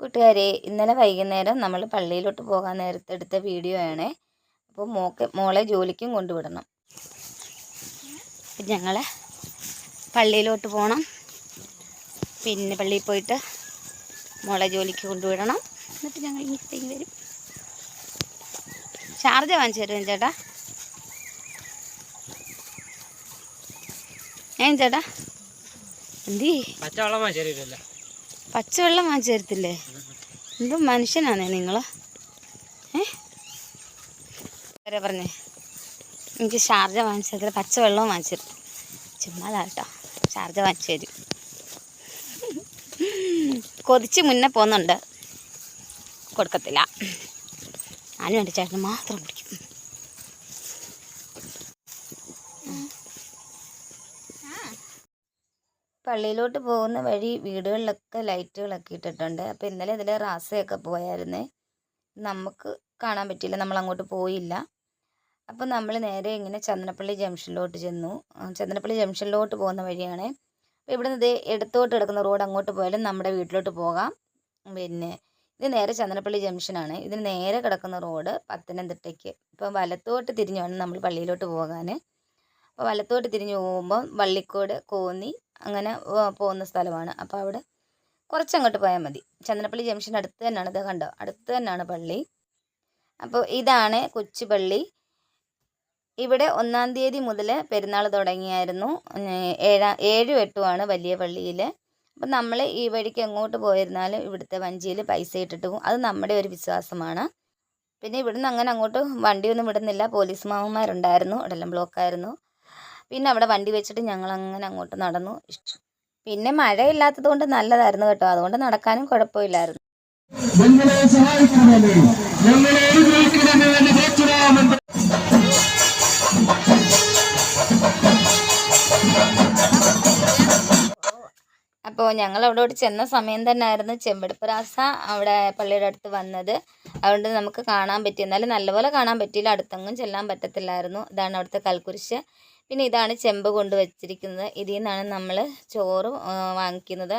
കൂട്ടുകാരെ ഇന്നലെ വൈകുന്നേരം നമ്മൾ പള്ളിയിലോട്ട് പോകാൻ നേരത്തെ എടുത്ത വീഡിയോ ആണ്. അപ്പോൾ മോക്ക് മോളെ ജോലിക്കും കൊണ്ടുവിടണം. ഞങ്ങൾ പള്ളിയിലോട്ട് പോകണം പിന്നെ പള്ളിയിൽ പോയിട്ട് മോളെ ജോലിക്ക് കൊണ്ടുവിടണം. എന്നിട്ട് ഞങ്ങൾ ഇങ്ങോട്ടേക്ക് വരും. ചാർജ് വാങ്ങിച്ചു തരുമോ ചേട്ടാ? ഏ ചേട്ടാ? എന്തി? പച്ചവെള്ളം വാങ്ങിച്ചു തരത്തില്ലേ? എന്തോ മനുഷ്യനാണേ നിങ്ങൾ ഏ? പറഞ്ഞേ എനിക്ക് ഷാർജ വാങ്ങിച്ചു തരത്തില്ല പച്ചവെള്ളവും വാങ്ങിച്ചു തരും ചുമ്മാതാട്ടോ ഷാർജ വാങ്ങിച്ചു തരും. കൊതിച്ച് മുന്നേ പോകുന്നുണ്ട് കൊടുക്കത്തില്ല. ഞാനും എന്റെ ചേട്ടന് മാത്രം കുടിക്കും പള്ളിയിലോട്ട് പോകുന്ന വഴി വീടുകളിലൊക്കെ ലൈറ്റുകളൊക്കെ ഇട്ടിട്ടുണ്ട്. അപ്പോൾ ഇന്നലെ ഇതിൽ റാസയൊക്കെ പോയായിരുന്നേ. നമുക്ക് കാണാൻ പറ്റിയില്ല. നമ്മൾ അങ്ങോട്ട് പോയില്ല. അപ്പോൾ നമ്മൾ നേരെ ഇങ്ങനെ ചന്ദനപ്പള്ളി ജംഗ്ഷനിലോട്ട് ചെന്നു. ചന്ദനപ്പള്ളി ജംഗ്ഷനിലോട്ട് പോകുന്ന വഴിയാണ്. അപ്പോൾ ഇവിടുന്ന് ഇത് ഇടത്തോട്ട് കിടക്കുന്ന റോഡ് അങ്ങോട്ട് പോയാലും നമ്മുടെ വീട്ടിലോട്ട് പോകാം. പിന്നെ ഇത് നേരെ ചന്ദനപ്പള്ളി ജംഗ്ഷനാണ്. ഇതിന് നേരെ കിടക്കുന്ന റോഡ് പത്തനംതിട്ടയ്ക്ക്. ഇപ്പോൾ വലത്തോട്ട് തിരിഞ്ഞു വേണം നമ്മൾ പള്ളിയിലോട്ട് പോകാൻ അപ്പോൾ വലത്തോട്ട് തിരിഞ്ഞു പോകുമ്പോൾ വള്ളിക്കോട് കോന്നി അങ്ങനെ പോകുന്ന സ്ഥലമാണ്. അപ്പോൾ അവിടെ കുറച്ചങ്ങോട്ട് പോയാൽ മതി. ചന്ദനപ്പള്ളി ജംഗ്ഷൻ അടുത്ത് തന്നെയാണ്. ഇത് കണ്ടോ? അടുത്ത് തന്നെയാണ് പള്ളി. അപ്പോൾ ഇതാണ് കൊച്ചുപള്ളി ഇവിടെ ഒന്നാം തീയതി മുതൽ പെരുന്നാൾ തുടങ്ങിയായിരുന്നു. ഏഴാം ഏഴും എട്ടുമാണ് വലിയ പള്ളിയിൽ അപ്പം നമ്മൾ ഈ വഴിക്ക് എങ്ങോട്ട് പോയിരുന്നാലും ഇവിടുത്തെ വഞ്ചിയിൽ പൈസ ഇട്ടിട്ട് പോകും അത് നമ്മുടെ ഒരു വിശ്വാസമാണ്. പിന്നെ ഇവിടുന്ന് അങ്ങനെ അങ്ങോട്ട് വണ്ടിയൊന്നും വിടുന്നില്ല. പോലീസ് മാമന്മാരുണ്ടായിരുന്നു. ഇവിടെല്ലാം ബ്ലോക്കായിരുന്നു പിന്നെ അവിടെ വണ്ടി വെച്ചിട്ട് ഞങ്ങൾ അങ്ങനെ അങ്ങോട്ട് നടന്നു. ഇഷ്ടം പിന്നെ മഴയില്ലാത്തത് കൊണ്ട് നല്ലതായിരുന്നു കേട്ടോ. അതുകൊണ്ട് നടക്കാനും കുഴപ്പമില്ലായിരുന്നു. അപ്പോൾ ഞങ്ങൾ അവിടോട്ട് ചെന്ന സമയം തന്നെ ആയിരുന്നു ചെമ്പെടുപ്പ്രാസ അവിടെ പള്ളിയുടെ അടുത്ത് വന്നത്. അതുകൊണ്ട് നമുക്ക് കാണാൻ പറ്റി. എന്നാലും നല്ലപോലെ കാണാൻ പറ്റിയില്ല. അടുത്തെങ്ങും ചെല്ലാൻ പറ്റത്തില്ലായിരുന്നു. ഇതാണ് അവിടുത്തെ കൽക്കുരിശ്. പിന്നെ ഇതാണ് ചെമ്പ് കൊണ്ട് വച്ചിരിക്കുന്നത്. ഇതിൽ നിന്നാണ് നമ്മൾ ചോറ് വാങ്ങിക്കുന്നത്.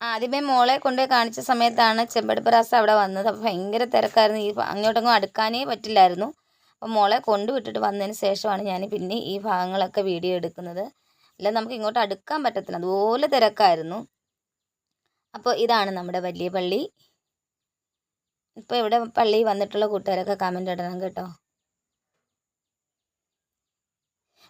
ആദ്യമേ മോളെ കൊണ്ട് കാണിച്ച സമയത്താണ് ചെമ്പടുപ്പ് രാസ അവിടെ വന്നത്. അപ്പോൾ ഭയങ്കര തിരക്കായിരുന്നു. ഈ അങ്ങോട്ടങ്ങും അടുക്കാനേ പറ്റില്ലായിരുന്നു. അപ്പോൾ മോളെ കൊണ്ടുവിട്ടിട്ട് വന്നതിന് ശേഷമാണ് ഞാൻ പിന്നെ ഈ ഭാഗങ്ങളൊക്കെ വീഡിയോ എടുക്കുന്നത്. അല്ല നമുക്ക് ഇങ്ങോട്ട് അടുക്കാൻ പറ്റത്തില്ല. അതുപോലെ തിരക്കായിരുന്നു. അപ്പോൾ ഇതാണ് നമ്മുടെ വലിയ പള്ളി. ഇപ്പോൾ ഇവിടെ പള്ളി വന്നിട്ടുള്ള കൂട്ടുകാരൊക്കെ കമന്റ് ഇടണം കേട്ടോ.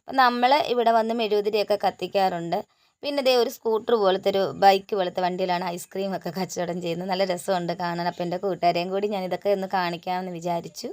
അപ്പം നമ്മൾ ഇവിടെ വന്ന് മെഴുകുതിരിയൊക്കെ കത്തിക്കാറുണ്ട്. പിന്നെ ഇതേ ഒരു സ്കൂട്ടർ പോലത്തെ ഒരു ബൈക്ക് പോലത്തെ വണ്ടിയിലാണ് ഐസ്ക്രീം ഒക്കെ കച്ചവടം ചെയ്യുന്നത്. നല്ല രസമുണ്ട് കാണാൻ. അപ്പം എന്റെ കൂട്ടുകാരെയും കൂടി ഞാൻ ഇതൊക്കെ ഒന്ന് കാണിക്കാമെന്ന് വിചാരിച്ചു.